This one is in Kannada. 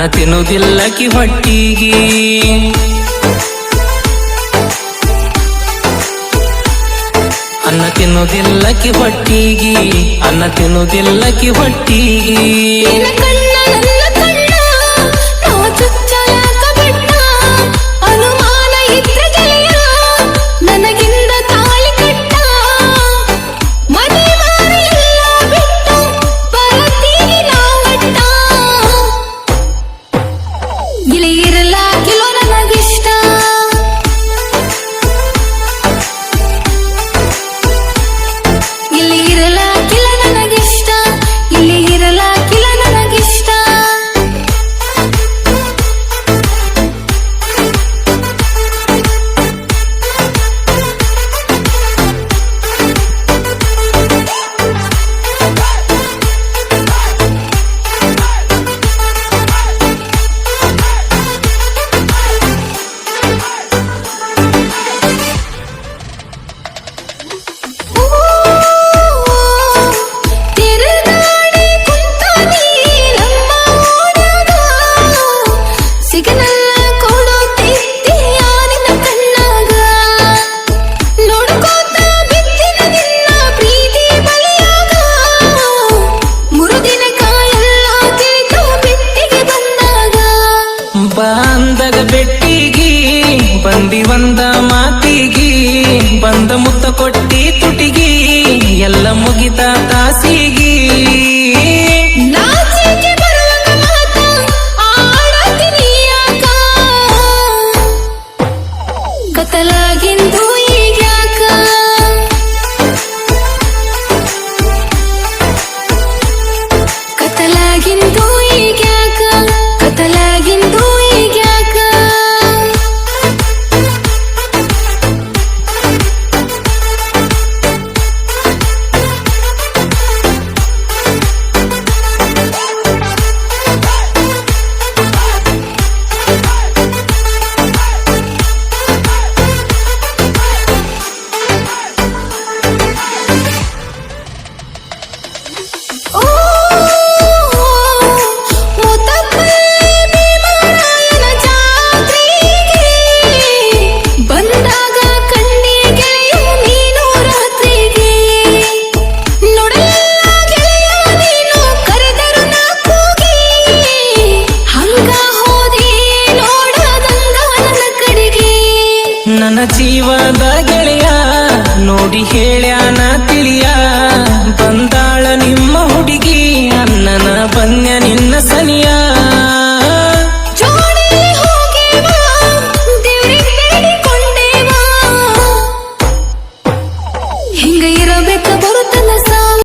ಅನ್ನ ತಿನ್ನುವುದಿಲ್ಲಕಿ ಹೊಟ್ಟಿಗೆ. ಅನ್ನ ತಿನ್ನುವುದಿಲ್ಲಕಿ ಹೊಟ್ಟಿಗೆ. ಅನ್ನ ತಿನ್ನುವುದಿಲ್ಲಕಿ ಹೊಟ್ಟಿಗೆ. ಮುತ್ತ ಕೊಟ್ಟಿ ತುಟಿಗಿ ಎಲ್ಲ ಮುಗಿತ ತಾಸಿ ನನ್ನ ಜೀವದ ಗೆಳೆಯ ನೋಡಿ ಹೇಳ್ಯಾನ ತಿಳಿಯ.